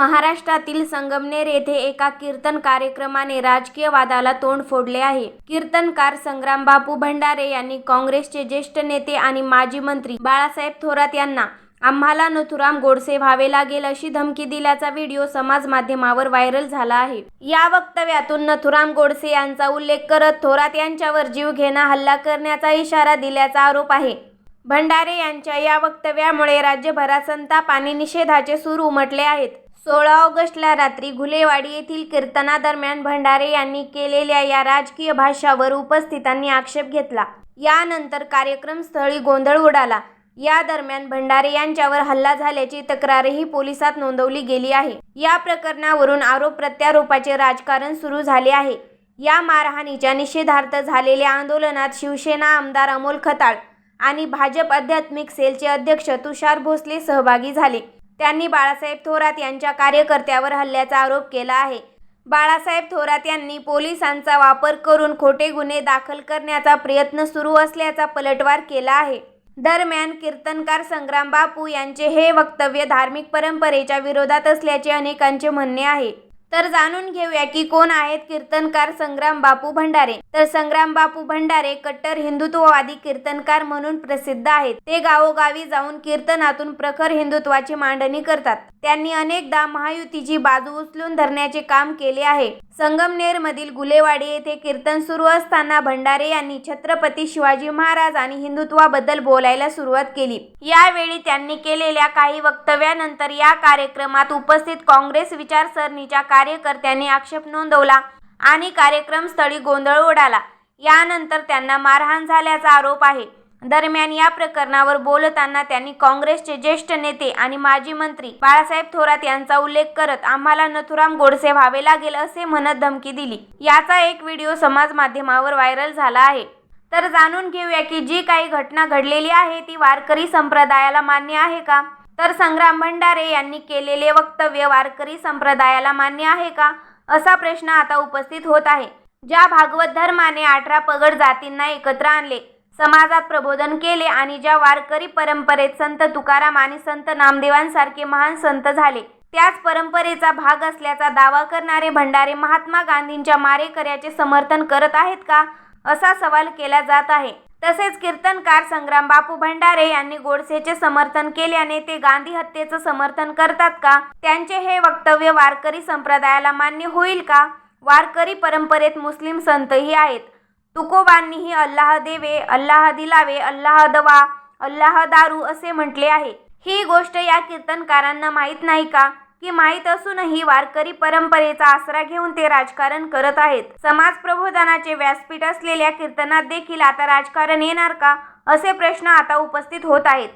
महाराष्ट्रातील संगमनेर येथे एका कीर्तन कार्यक्रमाने राजकीय वादाला तोंड फोडले आहे. कीर्तनकार संग्राम बापू भंडारे यांनी काँग्रेसचे ज्येष्ठ नेते आणि माजी मंत्री बाळासाहेब थोरात यांना आम्हाला नथुराम गोडसे व्हावे लागेल अशी धमकी दिल्याचा व्हिडिओ समाज माध्यमावर व्हायरल झाला आहे. या वक्तव्यातून नथुराम गोडसे यांचा उल्लेख करत थोरात यांच्यावर जीवघेणा हल्ला करण्याचा इशारा दिल्याचा आरोप आहे. भंडारे यांच्या या वक्तव्यामुळे राज्यभरात संताप आणि निषेधाचे सूर उमटले आहेत. सोळा ऑगस्टला रात्री घुलेवाडी येथील कीर्तनादरम्यान भंडारे यांनी केलेल्या या राजकीय भाष्यावर उपस्थितांनी आक्षेप घेतला. यानंतर कार्यक्रमस्थळी गोंधळ उडाला. या दरम्यान भंडारे यांच्यावर हल्ला झाल्याची तक्रारही पोलिसात नोंदवली गेली आहे. या प्रकरणावरून आरोप प्रत्यारोपाचे राजकारण सुरू झाले आहे. या मारहाणीच्या निषेधार्थ झालेल्या आंदोलनात शिवसेना आमदार अमोल खताळ आणि भाजप आध्यात्मिक सेलचे अध्यक्ष तुषार भोसले सहभागी झाले. त्यांनी बाळासाहेब थोरात यांच्या कार्यकर्त्यावर हल्ल्याचा आरोप केला आहे. बाळासाहेब थोरात यांनी पोलिसांचा वापर करून खोटे गुन्हे दाखल करण्याचा प्रयत्न सुरू असल्याचा पलटवार केला आहे. दरम्यान कीर्तनकार संग्राम बापू यांचे हे वक्तव्य धार्मिक परंपरेच्या विरोधात असल्याचे अनेकांचे म्हणणे आहे. तर जाणून घेऊया की कोण आहेत कीर्तनकार संग्राम बापू भंडारे. तर संग्राम बापू भंडारे कट्टर हिंदुत्ववादी कीर्तनकार म्हणून प्रसिद्ध आहेत. ते गावोगावी जाऊन कीर्तनातून प्रखर हिंदुत्वाची मांडणी करतात. त्यांनी अनेकदा महायुतीची बाजू उचलून धरण्याचे काम केले आहे. संगमनेरमधील गुलेवाडी येथे कीर्तन सुरू असताना भंडारे यांनी छत्रपती शिवाजी महाराज आणि हिंदुत्वाबद्दल बोलायला सुरुवात केली. यावेळी त्यांनी केलेल्या काही वक्तव्यानंतर या कार्यक्रमात उपस्थित काँग्रेस विचारसरणीच्या कार्यकर्त्यांनी आक्षेप नोंदवला आणि कार्यक्रम स्थळी गोंधळ उडाला. यानंतर त्यांना मारहाण झाल्याचा आरोप आहे. दरम्यान या प्रकरणावर बोलताना त्यांनी काँग्रेसचे ज्येष्ठ नेते आणि माजी मंत्री बाळासाहेब थोरात यांचा उल्लेख करत आम्हाला नथुराम गोडसे व्हावे लागेल असे म्हणत धमकी दिली. याचा एक व्हिडिओ समाज माध्यमावर व्हायरल झाला आहे. तर जाणून घेऊया की जी काही घटना घडलेली आहे ती वारकरी संप्रदायाला मान्य आहे का? तर संग्राम भंडारे यांनी केलेले वक्तव्य वारकरी संप्रदायाला मान्य आहे का? असा प्रश्न आता उपस्थित होत आहे. ज्या भागवत धर्माने अठरा पगड जातींना एकत्र आणले समाजात प्रबोधन केले आणि ज्या वारकरी परंपरेत संत तुकाराम आणि संत नामदेवांसारखे महान संत झाले त्याच परंपरेचा भाग असल्याचा दावा करणारे भंडारे महात्मा गांधींच्या मारेकऱ्याचे समर्थन करत आहेत का असा सवाल केला जात आहे. तसेच कीर्तनकार संग्राम बापू भंडारे यांनी गोडसेचे समर्थन केल्याने ते गांधी हत्येचं समर्थन करतात का त्यांचे हे वक्तव्य वारकरी संप्रदायाला मान्य होईल का? वारकरी परंपरेत मुस्लिम संतही आहेत. तुकोबांनीही अल्लाह देवे अल्लाह दिलावे अल्लाह दवा अल्लाह दारू असे म्हटले आहे. ही गोष्ट या कीर्तनकारांना माहीत नाही का? की माहीत असूनही वारकरी परंपरेचा आसरा घेऊन ते राजकारण करत आहेत. समाज प्रबोधनाचे व्यासपीठ असलेल्या कीर्तनात देखील आता राजकारण येणार का? असे प्रश्न आता उपस्थित होत आहेत.